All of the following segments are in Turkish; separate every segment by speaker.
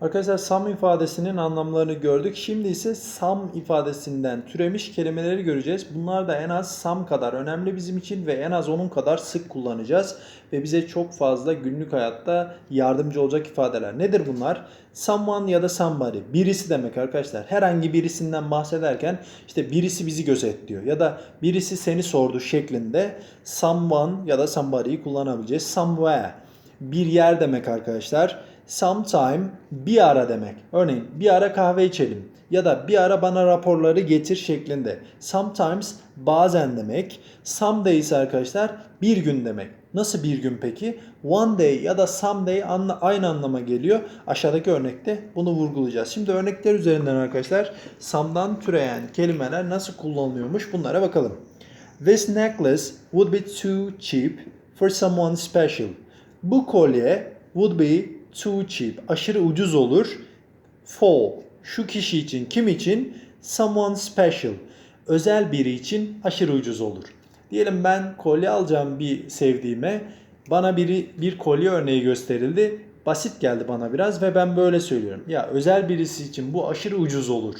Speaker 1: Arkadaşlar some ifadesinin anlamlarını gördük. Şimdi ise some ifadesinden türemiş kelimeleri göreceğiz. Bunlar da en az some kadar önemli bizim için ve en az onun kadar sık kullanacağız. Ve bize çok fazla günlük hayatta yardımcı olacak ifadeler. Nedir bunlar? Someone ya da somebody. Birisi demek arkadaşlar. Herhangi birisinden bahsederken işte birisi bizi gözetliyor ya da birisi seni sordu şeklinde someone ya da somebody'yi kullanabileceğiz. Somewhere bir yer demek arkadaşlar. Sometime bir ara demek. Örneğin bir ara kahve içelim ya da bir ara bana raporları getir şeklinde. Sometimes bazen demek. Someday ise arkadaşlar bir gün demek. Nasıl bir gün peki? One day ya da someday aynı anlama geliyor. Aşağıdaki örnekte bunu vurgulayacağız. Şimdi örnekler üzerinden arkadaşlar some'dan türeyen kelimeler nasıl kullanılıyormuş bunlara bakalım. This necklace would be too cheap for someone special. Bu kolye would be too cheap. Aşırı ucuz olur. For. Şu kişi için. Kim için? Someone special. Özel biri için aşırı ucuz olur. Diyelim ben kolye alacağım bir sevdiğime. Bana biri bir kolye örneği gösterildi. Basit geldi bana biraz ve ben böyle söylüyorum. Ya özel birisi için bu aşırı ucuz olur.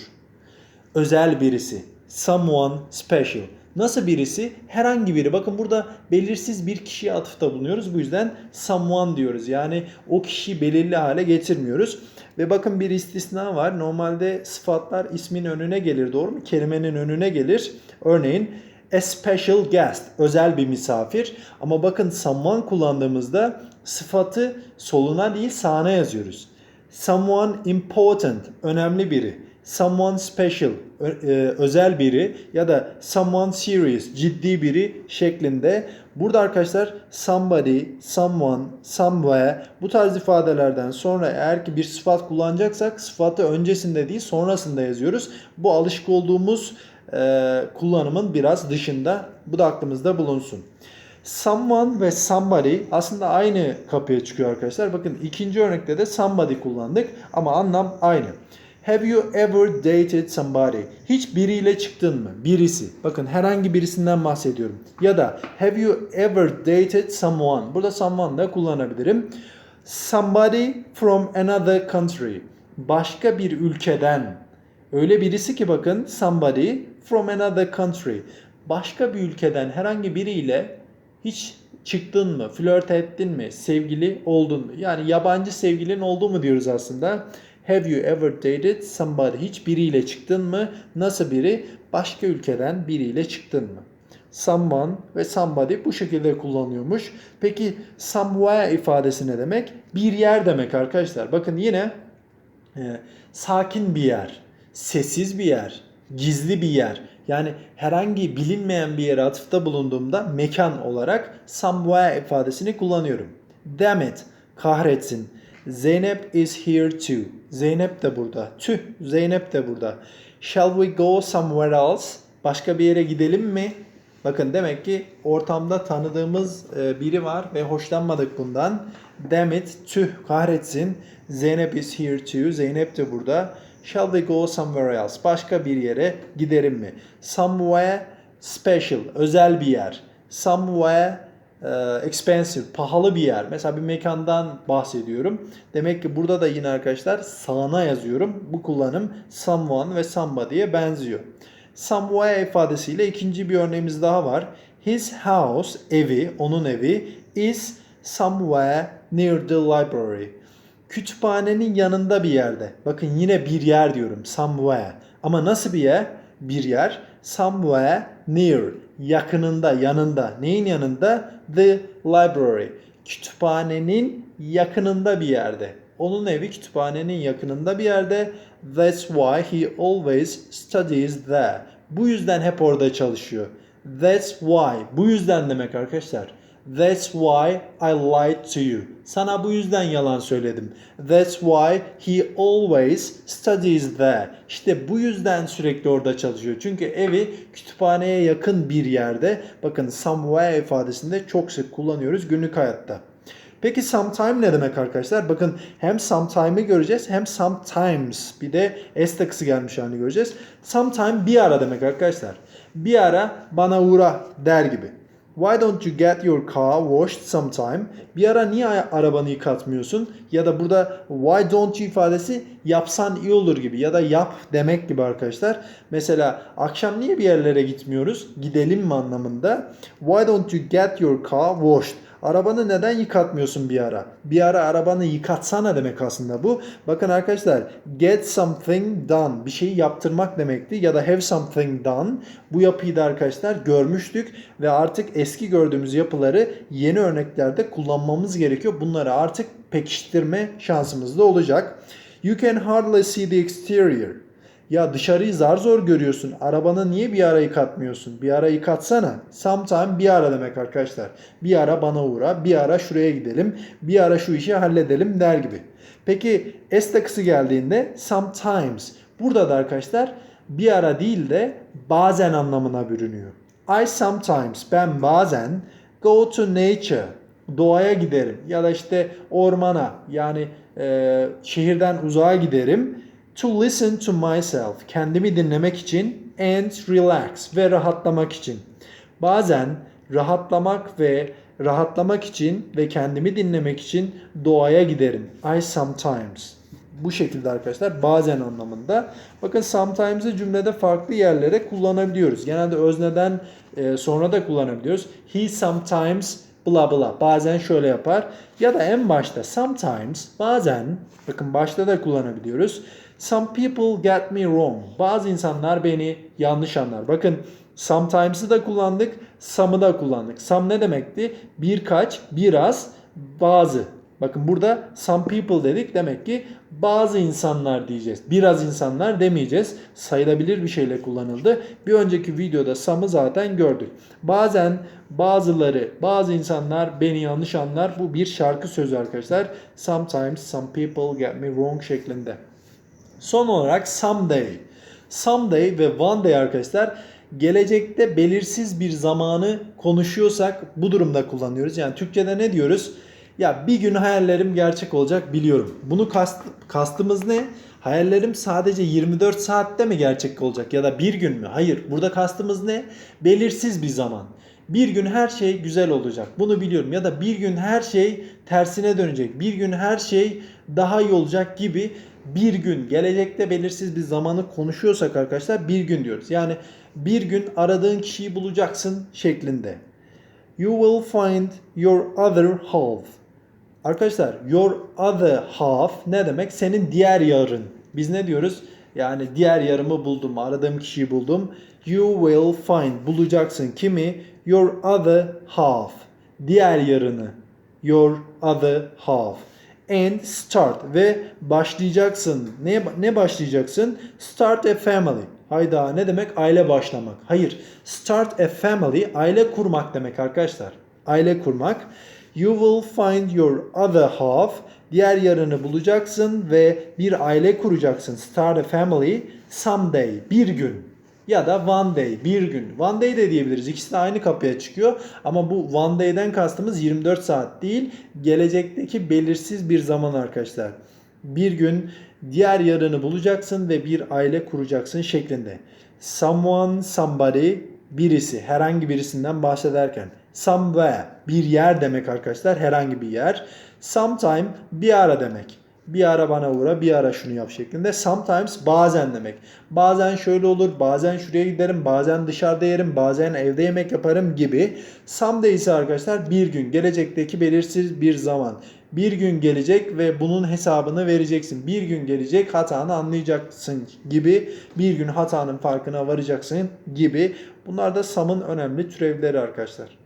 Speaker 1: Özel birisi. Someone special. Nasıl birisi? Herhangi biri. Bakın burada belirsiz bir kişiye atıfta bulunuyoruz. Bu yüzden someone diyoruz. Yani o kişiyi belirli hale getirmiyoruz. Ve bakın bir istisna var. Normalde sıfatlar ismin önüne gelir doğru mu? Kelimenin önüne gelir. Örneğin a special guest. Özel bir misafir. Ama bakın someone kullandığımızda sıfatı soluna değil sağına yazıyoruz. Someone important. Önemli biri someone special, e, özel biri ya da someone serious, ciddi biri şeklinde. Burada arkadaşlar somebody, someone, somewhere bu tarz ifadelerden sonra eğer ki bir sıfat kullanacaksak sıfatı öncesinde değil sonrasında yazıyoruz. Bu alışık olduğumuz e, kullanımın biraz dışında. Bu da aklımızda bulunsun. Someone ve somebody aslında aynı kapıya çıkıyor arkadaşlar. Bakın ikinci örnekte de somebody kullandık ama anlam aynı. Have you ever dated somebody? Hiç biriyle çıktın mı? Birisi. Bakın herhangi birisinden bahsediyorum. Ya da have you ever dated someone? Burada someone da kullanabilirim. Somebody from another country. Başka bir ülkeden. Öyle birisi ki bakın somebody from another country. Başka bir ülkeden herhangi biriyle hiç çıktın mı? Flört ettin mi? Sevgili oldun mu? Yani yabancı sevgilin oldu mu diyoruz aslında. Have you ever dated somebody? Hiç biriyle çıktın mı? Nasıl biri? Başka ülkeden biriyle çıktın mı? Someone ve somebody bu şekilde kullanıyormuş. Peki somewhere ifadesi ne demek? Bir yer demek arkadaşlar. Bakın yine e, sakin bir yer, sessiz bir yer, gizli bir yer. Yani herhangi bilinmeyen bir yere atıfta bulunduğumda mekan olarak somewhere ifadesini kullanıyorum. Damn it, kahretsin. Zeynep is here too. Zeynep de burada. Tüh, Zeynep de burada. Shall we go somewhere else? Başka bir yere gidelim mi? Bakın demek ki ortamda tanıdığımız e, biri var ve hoşlanmadık bundan. Damn it, tüh, kahretsin. Zeynep is here too. Zeynep de burada. Shall we go somewhere else? Başka bir yere gidelim mi? Somewhere special, özel bir yer. Somewhere expensive, pahalı bir yer. Mesela bir mekandan bahsediyorum. Demek ki burada da yine arkadaşlar sağına yazıyorum. Bu kullanım someone ve somebody'ye benziyor. Somewhere ifadesiyle ikinci bir örneğimiz daha var. His house, evi, onun evi is somewhere near the library. Kütüphanenin yanında bir yerde. Bakın yine bir yer diyorum. Somewhere. Ama nasıl bir yer? Bir yer. Somewhere near. Yakınında, yanında. Neyin yanında? The library. Kütüphanenin yakınında bir yerde. Onun evi kütüphanenin yakınında bir yerde. That's why he always studies there. Bu yüzden hep orada çalışıyor. That's why. Bu yüzden demek arkadaşlar. That's why I lied to you. Sana bu yüzden yalan söyledim. That's why he always studies there. İşte bu yüzden sürekli orada çalışıyor. Çünkü evi kütüphaneye yakın bir yerde. Bakın somewhere ifadesinde çok sık kullanıyoruz günlük hayatta. Peki sometime ne demek arkadaşlar? Bakın hem sometime'ı göreceğiz hem sometimes bir de s takısı gelmiş halini göreceğiz. Sometime bir ara demek arkadaşlar. Bir ara bana uğra der gibi. Why don't you get your car washed sometime? Bir ara niye arabanı yıkatmıyorsun? Ya da burada why don't you ifadesi yapsan iyi olur gibi ya da yap demek gibi arkadaşlar. Mesela akşam niye bir yerlere gitmiyoruz? Gidelim mi anlamında. Why don't you get your car washed? Arabanı neden yıkatmıyorsun bir ara? Bir ara arabanı yıkatsana demek aslında bu. Bakın arkadaşlar get something done bir şeyi yaptırmak demekti ya da have something done. Bu yapıyı da arkadaşlar görmüştük ve artık eski gördüğümüz yapıları yeni örneklerde kullanmamız gerekiyor. Bunları artık pekiştirme şansımız da olacak. You can hardly see the exterior. Ya dışarıyı zar zor görüyorsun. Arabanı niye bir ara yıkatmıyorsun? Bir ara yıkatsana. Sometime bir ara demek arkadaşlar. Bir ara bana uğra, bir ara şuraya gidelim, bir ara şu işi halledelim der gibi. Peki S takısı geldiğinde sometimes. Burada da arkadaşlar bir ara değil de bazen anlamına bürünüyor. I sometimes ben bazen go to nature doğaya giderim ya da işte ormana yani e, şehirden uzağa giderim to listen to myself kendimi dinlemek için and relax ve rahatlamak için. Bazen rahatlamak ve rahatlamak için ve kendimi dinlemek için doğaya giderim. I sometimes. Bu şekilde arkadaşlar bazen anlamında. Bakın sometimes'ı cümlede farklı yerlere kullanabiliyoruz. Genelde özneden e, sonra da kullanabiliyoruz. He sometimes bla bla bazen şöyle yapar. Ya da en başta sometimes bazen bakın başta da kullanabiliyoruz. Some people get me wrong. Bazı insanlar beni yanlış anlar. Bakın sometimes'ı da kullandık, some'ı da kullandık. Some ne demekti? Birkaç, biraz, bazı. Bakın burada some people dedik. Demek ki bazı insanlar diyeceğiz. Biraz insanlar demeyeceğiz. Sayılabilir bir şeyle kullanıldı. Bir önceki videoda some'ı zaten gördük. Bazen bazıları, bazı insanlar beni yanlış anlar. Bu bir şarkı sözü arkadaşlar. Sometimes some people get me wrong şeklinde. Son olarak someday. Someday ve one day arkadaşlar gelecekte belirsiz bir zamanı konuşuyorsak bu durumda kullanıyoruz. Yani Türkçe'de ne diyoruz? Ya bir gün hayallerim gerçek olacak biliyorum. Bunu kast, kastımız ne? Hayallerim sadece 24 saatte mi gerçek olacak ya da bir gün mü? Hayır. Burada kastımız ne? Belirsiz bir zaman. Bir gün her şey güzel olacak. Bunu biliyorum. Ya da bir gün her şey tersine dönecek. Bir gün her şey daha iyi olacak gibi bir gün gelecekte belirsiz bir zamanı konuşuyorsak arkadaşlar bir gün diyoruz. Yani bir gün aradığın kişiyi bulacaksın şeklinde. You will find your other half. Arkadaşlar your other half ne demek? Senin diğer yarın. Biz ne diyoruz? Yani diğer yarımı buldum, aradığım kişiyi buldum. You will find bulacaksın kimi? Your other half. Diğer yarını. Your other half and start ve başlayacaksın. Ne ne başlayacaksın? Start a family. Hayda ne demek? Aile başlamak. Hayır. Start a family aile kurmak demek arkadaşlar. Aile kurmak. You will find your other half. Diğer yarını bulacaksın ve bir aile kuracaksın. Start a family someday. Bir gün ya da one day bir gün. One day de diyebiliriz. İkisi de aynı kapıya çıkıyor. Ama bu one day'den kastımız 24 saat değil. Gelecekteki belirsiz bir zaman arkadaşlar. Bir gün diğer yarını bulacaksın ve bir aile kuracaksın şeklinde. Someone, somebody, birisi, herhangi birisinden bahsederken. Somewhere, bir yer demek arkadaşlar, herhangi bir yer. Sometime, bir ara demek bir ara bana uğra, bir ara şunu yap şeklinde. Sometimes bazen demek. Bazen şöyle olur, bazen şuraya giderim, bazen dışarıda yerim, bazen evde yemek yaparım gibi. Someday ise arkadaşlar bir gün, gelecekteki belirsiz bir zaman. Bir gün gelecek ve bunun hesabını vereceksin. Bir gün gelecek hatanı anlayacaksın gibi. Bir gün hatanın farkına varacaksın gibi. Bunlar da SAM'ın önemli türevleri arkadaşlar.